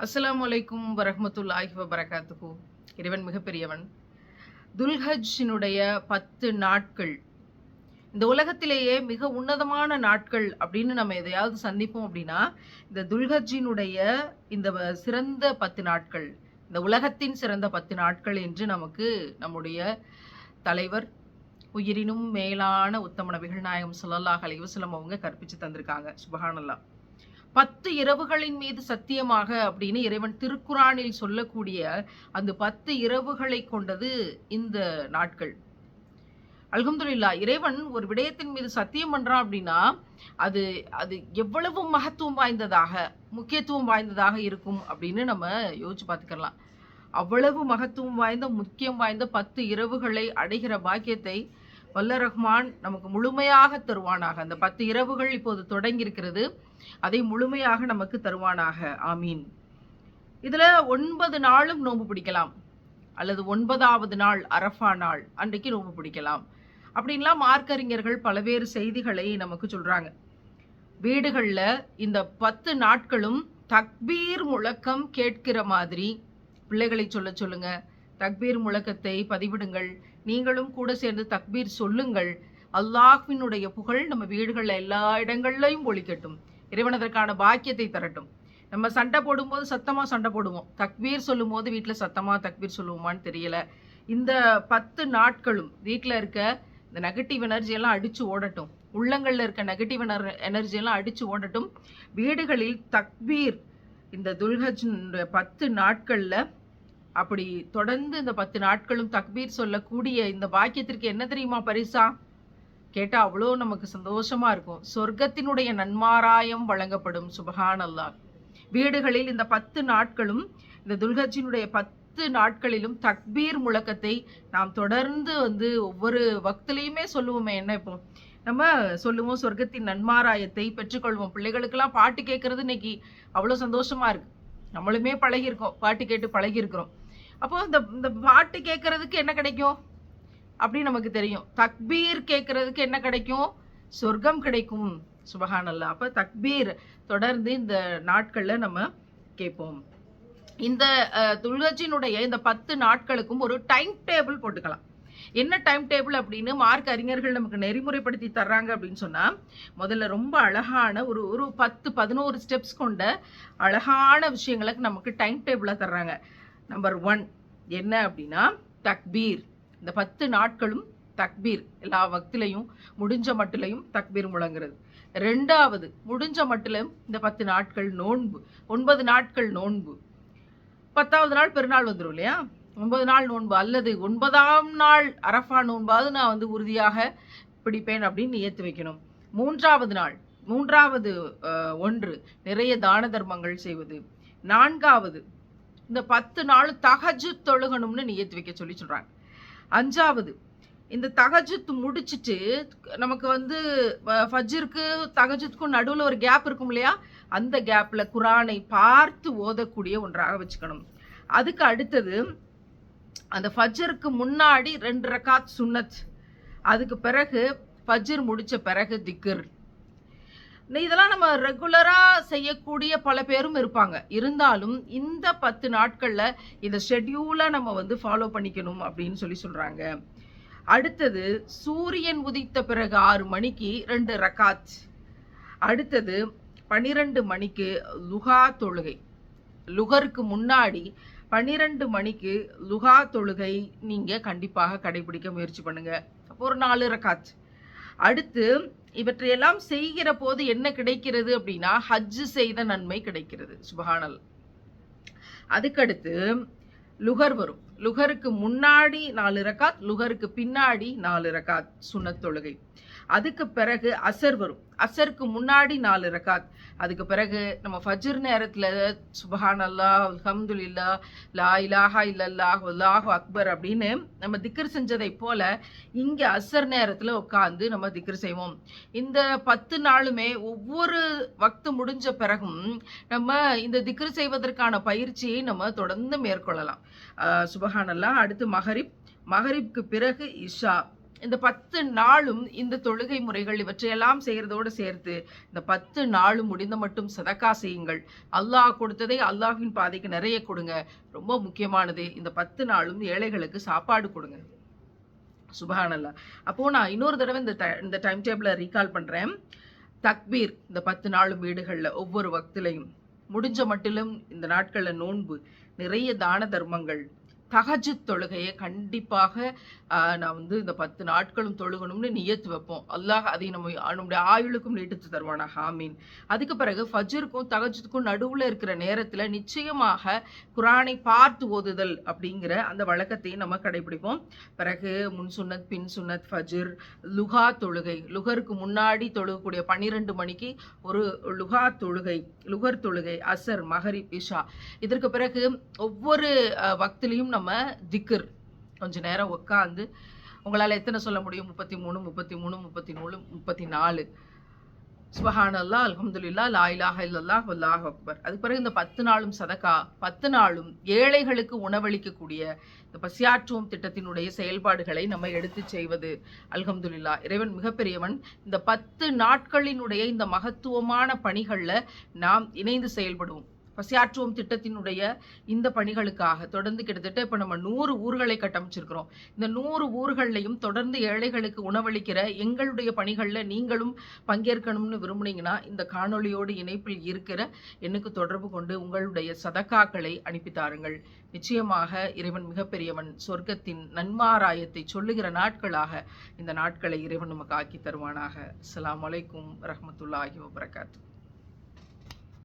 அஸ்லாம் வலைக்கும் வரமத்துல்லாஹி வபரகாத்துகு இறைவன் மிகப்பெரியவன். துல்ஹஜினுடைய பத்து நாட்கள். இந்த உலகத்திலேயே மிக உன்னதமான நாட்கள் அப்படின்னு நம்ம எதையாவது சந்திப்போம் அப்படின்னா இந்த துல்ஹஜினுடைய இந்த வ- சிறந்த பத்து நாட்கள் இந்த உலகத்தின் சிறந்த பத்து நாட்கள் என்று நமக்கு நம்முடைய தலைவர் உயிரினும் மேலான உத்தம நபிகள் நாயகம் சுல்லல்லாஹ் அலைவசலம் அவங்க கற்பித்து தந்திருக்காங்க. சுபஹானல்லா பத்து இரவுகளின் மீது சத்தியமாக அப்படின்னு இறைவன் திருக்குறானில் சொல்லக்கூடிய அந்த பத்து இரவுகளை கொண்டது இந்த நாட்கள். அல்ஹம்துலில்லா இறைவன் ஒரு விடயத்தின் மீது சத்தியம் பண்றான் அப்படின்னா அது அது எவ்வளவு மகத்துவம் வாய்ந்ததாக முக்கியத்துவம் வாய்ந்ததாக இருக்கும் அப்படின்னு நம்ம யோசிச்சு பார்த்துக்கலாம். அவ்வளவு மகத்துவம் வாய்ந்த முக்கியம் வாய்ந்த பத்து இரவுகளை அடைகிற பாக்கியத்தை வல்ல ரஹ்மான் நமக்கு முழுமையாக தருவானாக. அந்த பத்து இரவுகள் இப்போது தொடங்கி இருக்கிறது அதை முழுமையாக நமக்கு தருவானாக. ஆமீன். இதுல ஒன்பது நாளும் நோன்பு பிடிக்கலாம். அல்லது ஒன்பதாவது நாள் அரஃபா நாள். அன்றைக்கு நோன்பு பிடிக்கலாம். அப்படின்லாம் மார்க்கறிஞர்கள் பல்வேறு செய்திகளை நமக்கு சொல்றாங்க. வீடுகள்ல இந்த பத்து நாட்களும் தக்பீர் முழக்கம் கேட்கிற மாதிரி பிள்ளைகளை சொல்ல சொல்லுங்க. தக்பீர் முழக்கத்தை பதிவிடுங்கள். நீங்களும் கூட சேர்ந்து தக்பீர் சொல்லுங்கள். அல்லாஹ்வினுடைய புகழ் நம்ம வீடுகளில் எல்லா இடங்கள்லையும் ஒழிக்கட்டும் இறைவன் அதற்கான பாக்கியத்தை தரட்டும். நம்ம சண்டை போடும்போது சத்தமாக சண்டை போடுவோம். தக்பீர் சொல்லும் போது வீட்டில் சத்தமாக தக்பீர் சொல்லுவோமான்னு தெரியல. இந்த பத்து நாட்களும் வீட்டில் இருக்க இந்த நெகட்டிவ் எனர்ஜியெல்லாம் அடித்து ஓடட்டும். உள்ளங்களில் இருக்க நெகட்டிவ் எனர்ஜி எல்லாம் அடித்து ஓடட்டும். வீடுகளில் தக்பீர் இந்த துல்ஹஜ் பத்து நாட்களில் அப்படி தொடர்ந்து இந்த பத்து நாட்களும் தக்பீர் சொல்லக்கூடிய இந்த பாக்கியத்திற்கு என்ன தெரியுமா பரிசா? கேட்டா அவ்வளோ நமக்கு சந்தோஷமா இருக்கும். சொர்க்கத்தினுடைய நன்மாராயம் வழங்கப்படும் சுபஹான் அல்லாஹ் வீடுகளில் இந்த பத்து நாட்களும் இந்த துல்ஹஜினுடைய பத்து நாட்களிலும் தக்பீர் முழக்கத்தை நாம் தொடர்ந்து வந்து ஒவ்வொரு வக்திலையுமே சொல்லுவோமே என்ன இப்போ? நம்ம சொல்லுவோம் சொர்க்கத்தின் நன்மாராயத்தை பெற்றுக்கொள்வோம். பிள்ளைகளுக்கெல்லாம் பாட்டு கேட்கறது இன்னைக்கு அவ்வளோ சந்தோஷமா இருக்கு. நம்மளுமே பழகியிருக்கோம் பாட்டு கேட்டு பழகியிருக்கிறோம். அப்போ இந்த இந்த பாட்டு கேட்கறதுக்கு என்ன கிடைக்கும்? அப்படின்னு நமக்கு தெரியும். தக்பீர் கேட்கறதுக்கு என்ன கிடைக்கும்? சொர்க்கம் கிடைக்கும். சுபஹானல்லா அப்ப தக்பீர் தொடர்ந்து இந்த நாட்கள்ல நம்ம கேட்போம். இந்த அஹ், இந்த பத்து நாட்களுக்கும் ஒரு டைம் டேபிள் போட்டுக்கலாம். என்ன டைம் டேபிள் அப்படின்னு மார்க் அறிஞர்கள் நமக்கு நெறிமுறைப்படுத்தி தர்றாங்க அப்படின்னு சொன்னா முதல்ல ரொம்ப அழகான ஒரு ஒரு பத்து பதினோரு ஸ்டெப்ஸ் கொண்ட அழகான விஷயங்களுக்கு நமக்கு டைம் டேபிளா தர்றாங்க. நம்பர் ஒன் என்ன அப்படின்னா தக்பீர். இந்த பத்து நாட்களும் தக்பீர். எல்லா வக்திலையும் முடிஞ்ச மட்டிலையும் தக்பீர் முழங்குறது. ரெண்டாவது முடிஞ்ச மட்டிலும் இந்த பத்து நாட்கள் நோன்பு. ஒன்பது நாட்கள் நோன்பு. பத்தாவது நாள் பெருநாள் வந்துடும் இல்லையா? ஒன்பது நாள் நோன்பு அல்லது ஒன்பதாம் நாள் அரஃபா நோன்பாவது நான் வந்து உறுதியாக பிடிப்பேன் அப்படின்னு ஏற்று வைக்கணும். மூன்றாவது நாள் மூன்றாவது ஒன்று நிறைய தான தர்மங்கள் செய்வது. நான்காவது இந்த பத்து நாள் தகஜு தொழுகணும்னு நியத்து வைக்க சொல்லி சொல்கிறாங்க அஞ்சாவது இந்த தகஜுத் முடிச்சிட்டு நமக்கு வந்து ஃபஜ்ருக்கு தகஜத்துக்கும் நடுவில் ஒரு கேப் இருக்கும் இல்லையா? அந்த கேப்பில் குரானை பார்த்து ஓதக்கூடிய ஒன்றாக வச்சுக்கணும். அதுக்கு அடுத்தது அந்த ஃபஜ்ருக்கு முன்னாடி ரெண்டு ரக்காத் சுன்னத். அதுக்கு பிறகு ஃபஜ்ர் முடித்த பிறகு திக்ர். இதெல்லாம் நம்ம ரெகுலராக செய்யக்கூடிய பல பேரும் இருப்பாங்க. இருந்தாலும் இந்த பத்து நாட்களில் இந்த ஷெட்யூலை நம்ம வந்து ஃபாலோ பண்ணிக்கணும் அப்படின்னு சொல்லி சொல்கிறாங்க அடுத்தது சூரியன் உதித்த பிறகு ஆறு மணிக்கு ரெண்டு ரக்காத். அடுத்தது பனிரெண்டு மணிக்கு லுகா தொழுகை. லுகருக்கு முன்னாடி பன்னிரெண்டு மணிக்கு லுகா தொழுகை நீங்கள் கண்டிப்பாக கடைபிடிக்க முயற்சி பண்ணுங்கள் அப்போ ஒரு நாலு ரக்காத். அடுத்து இவற்றையெல்லாம் செய்கிற போது என்ன கிடைக்கிறது அப்படின்னா ஹஜ் செய்த நன்மை கிடைக்கிறது. சுபஹானல். அதுக்கடுத்து லுகர் வரும். லுகருக்கு முன்னாடி நாலு ரகாத் லுகருக்கு பின்னாடி நாலு ரகாத் சுன்னத் தொழுகை. அதுக்கு பிறகு அசர் வரும். அசருக்கு முன்னாடி நாலு ரக்காத். அதுக்கு பிறகு நம்ம ஃபஜ்ர் நேரத்தில் சுபஹான் அல்லாஹ் அல்ஹம்துலில்லா லா இலாஹா இல்லல்லாஹ் அல்லாஹ் அக்பர் அப்படின்னு நம்ம திக்கர் செஞ்சதை போல இங்கே அசர் நேரத்தில் உட்காந்து நம்ம திக்கர் செய்வோம். இந்த பத்து நாளுமே ஒவ்வொரு வக்து முடிஞ்ச பிறகும் நம்ம இந்த திக்கர் செய்வதற்கான பயிற்சியை நம்ம தொடர்ந்து மேற்கொள்ளலாம். சுபஹான் அல்லா அடுத்து மஹரிப். மஹரிப்க்கு பிறகு இஷா. இந்த பத்து நாளும் இந்த தொழுகை முறைகள் இவற்றையெல்லாம் செய்கிறதோடு சேர்த்து இந்த பத்து நாளும் முடிந்த மட்டும் சதக்கா செய்யுங்கள். அல்லாஹ் கொடுத்ததை அல்லாஹின் பாதைக்கு நிறைய கொடுங்க. ரொம்ப முக்கியமானது இந்த பத்து நாளும் ஏழைகளுக்கு சாப்பாடு கொடுங்க. சுபஹானல்லா. அப்போ நான் இன்னொரு தடவை இந்த இந்த டைம் டேபிளை ரீகால் பண்றேன். தக்பீர் இந்த பத்து நாளும் வீடுகளில் ஒவ்வொரு வக்திலையும் முடிஞ்ச மட்டிலும் இந்த நாட்களில் நோன்பு நிறைய தான தர்மங்கள் தகஜு தொழுகையை கண்டிப்பாக நான் வந்து இந்த பத்து நாட்களும் தொழுகணும்னு நியத்து வைப்போம். அல்லாஹ் அதை நம்ம நம்முடைய ஆயுளுக்கும் நீட்டித்து தருவானா? ஹாமீன் அதுக்கு பிறகு ஃபஜருக்கும் தகஜத்துக்கும் நடுவில் இருக்கிற நேரத்தில் நிச்சயமாக குரானை பார்த்து ஓதுதல் அப்படிங்கிற அந்த வழக்கத்தையும் நம்ம கடைபிடிப்போம். பிறகு முன் சுன்னத் பின் சுன்னத் ஃபஜ்ர் லுகா தொழுகை. லுகருக்கு முன்னாடி தொழுகக்கூடிய பன்னிரெண்டு மணிக்கு ஒரு லுகா தொழுகை லுகர் தொழுகை அசர் மஹரி இஷா. இதற்கு பிறகு ஒவ்வொரு பக்திலையும் வக்திலையும் நம்ம திக்கர் கொஞ்ச நேரம் உட்காந்து உங்களால் எத்தனை சொல்ல முடியும்? முப்பத்தி மூணு முப்பத்தி மூணு முப்பத்தி மூணு முப்பத்தி நாலு சுபஹானல்லா அல்ஹம்துலில்லா லாயிலாக இல்லல்லா இல்லல்லாஹ் அக்பர். அதுக்கு பிறகு இந்த பத்து நாளும் சதக்கா பத்து நாளும் ஏழைகளுக்கு உணவளிக்கக்கூடிய இந்த பசியாற்றுவோம் திட்டத்தினுடைய செயல்பாடுகளை நம்ம எடுத்து செய்வது. அல்ஹம்துலில்லா இறைவன் மிகப்பெரியவன். இந்த பத்து நாட்களினுடைய இந்த மகத்துவமான பணிகளில் நாம் இணைந்து செயல்படுவோம். பசியாற்றுவோம் திட்டத்தினுடைய இந்த பணிகளுக்காக தொடர்ந்து கிட்டத்தட்ட இப்போ நம்ம நூறு ஊர்களை கட்டமைச்சிருக்கிறோம். இந்த நூறு ஊர்கள்லையும் தொடர்ந்து ஏழைகளுக்கு உணவளிக்கிற எங்களுடைய பணிகளில் நீங்களும் பங்கேற்கணும்னு விரும்புனீங்கன்னா இந்த காணொளியோடு இணைப்பில் இருக்கிற எனக்கு தொடர்பு கொண்டு உங்களுடைய சதக்காக்களை அனுப்பித்தாருங்கள் நிச்சயமாக இறைவன் மிகப்பெரியவன் சொர்க்கத்தின் நன்மாராயத்தை சொல்லுகிற நாட்களாக இந்த நாட்களை இறைவன் நமக்கு ஆக்கி தருவானாக. அஸ்ஸலாமு அலைக்கும் ரஹமத்துல்லாஹி வபரகாத்து.